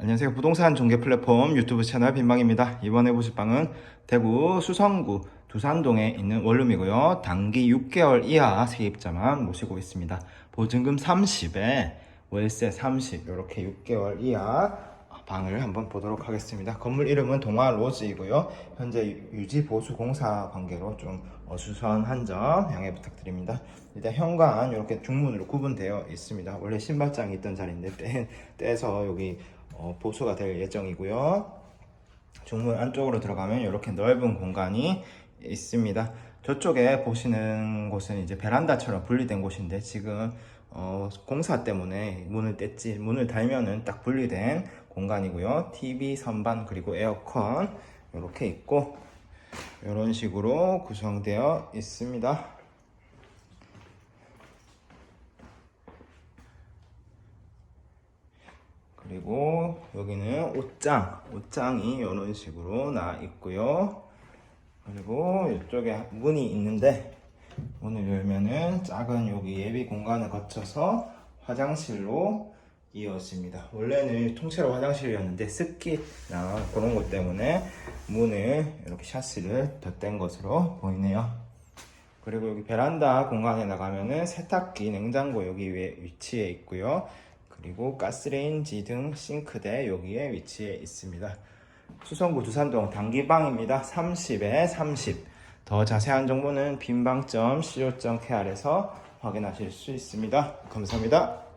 안녕하세요. 부동산 중개 플랫폼 유튜브 채널 빈방입니다. 이번에 보실 방은 대구 수성구 두산동에 있는 원룸이고요. 단기 6개월 이하 세입자만 모시고 있습니다. 보증금 30에 월세 30 이렇게 6개월 이하 방을 한번 보도록 하겠습니다. 건물 이름은 동아 로즈이고요. 현재 유지 보수 공사 관계로 좀 어수선한 점 양해 부탁드립니다. 일단 현관 이렇게 중문으로 구분되어 있습니다. 원래 신발장이 있던 자리인데 떼, 떼서 여기 어, 보수가 될 예정이고요. 중문 안쪽으로 들어가면 이렇게 넓은 공간이 있습니다. 저쪽에 보시는 곳은 이제 베란다처럼 분리된 곳인데 지금 어, 공사 때문에 문을 뗐지 문을 달면은 딱 분리된 공간이고요. TV 선반 그리고 에어컨 이렇게 있고 이런 식으로 구성되어 있습니다. 그리고 여기는 옷장, 옷장이 이런 식으로 나 있고요. 그리고 이쪽에 문이 있는데 문을 열면은 작은 여기 예비 공간을 거쳐서 화장실로 이어집니다. 원래는 통째로 화장실이었는데 습기나 그런 것 때문에 문을 이렇게 샤시를 덧댄 것으로 보이네요. 그리고 여기 베란다 공간에 나가면은 세탁기, 냉장고 여기 위에 위치해 있고요. 그리고 가스레인지 등 싱크대 여기에 위치해 있습니다. 수성구 두산동 단기방입니다. 30에 30. 더 자세한 정보는 빈방점 co.kr에서 확인하실 수 있습니다. 감사합니다.